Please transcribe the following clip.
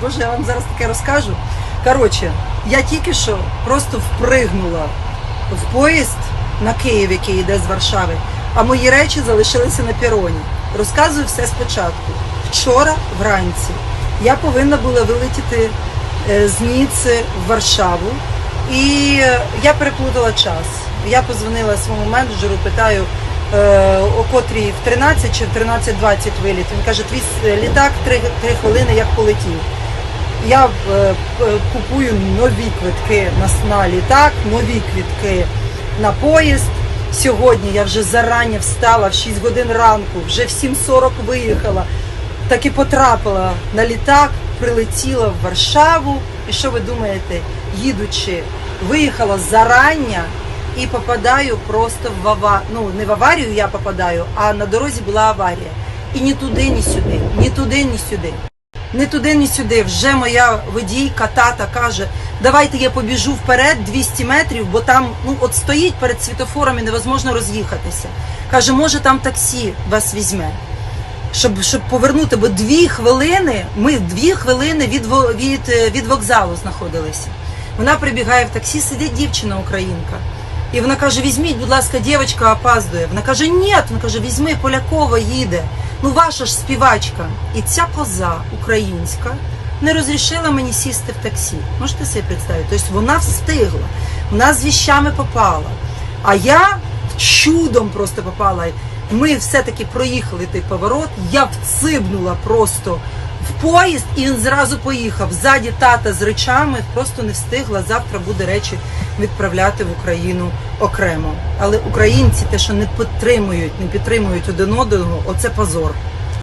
Боже, я вам зараз таке розкажу. Коротше, я тільки що просто впригнула в поїзд на Київ, який йде з Варшави, а мої речі залишилися на пероні. Розказую все спочатку. Вчора вранці я повинна була вилетіти е, з Ніци в Варшаву, і е, я переплутала час. Я позвонила своєму менеджеру, питаю, е, о котрій в 13 чи в 13.20 виліт. Він каже, твій літак 3, 3 хвилини як полетів. Я е, купую нові квитки на, на літак, нові квитки на поїзд. Сьогодні я вже зарані встала в 6 годин ранку, вже в 7.40 виїхала. Так і потрапила на літак, прилетіла в Варшаву. І що ви думаєте, їдучи, виїхала зарання і попадаю просто в аварію. Ну, не в аварію я попадаю, а на дорозі була аварія. І ні туди, ні сюди, ні туди, ні сюди. Не туди, ні сюди. Вже моя водійка, тата каже, давайте я побіжу вперед 200 метрів, бо там ну от стоїть перед світофором і невозможно роз'їхатися. Каже, може там таксі вас візьме. Щоб, щоб повернути, бо дві хвилини, ми дві хвилини від, від, е, від вокзалу знаходилися. Вона прибігає в таксі, сидить дівчина українка. І вона каже: візьміть, будь ласка, дівчинка опаздує. Вона каже, ні, вона каже, візьми, Полякова їде. Ну ваша ж співачка. І ця коза українська не розрішила мені сісти в таксі. Можете собі представити? Тобто вона встигла, вона з віщами попала. А я чудом просто попала. Ми все-таки проїхали той поворот, я вцибнула просто поїзд, і він зразу поїхав. Ззаді тата з речами просто не встигла. Завтра буде речі відправляти в Україну окремо. Але українці те, що не підтримують, не підтримують один одного, оце позор.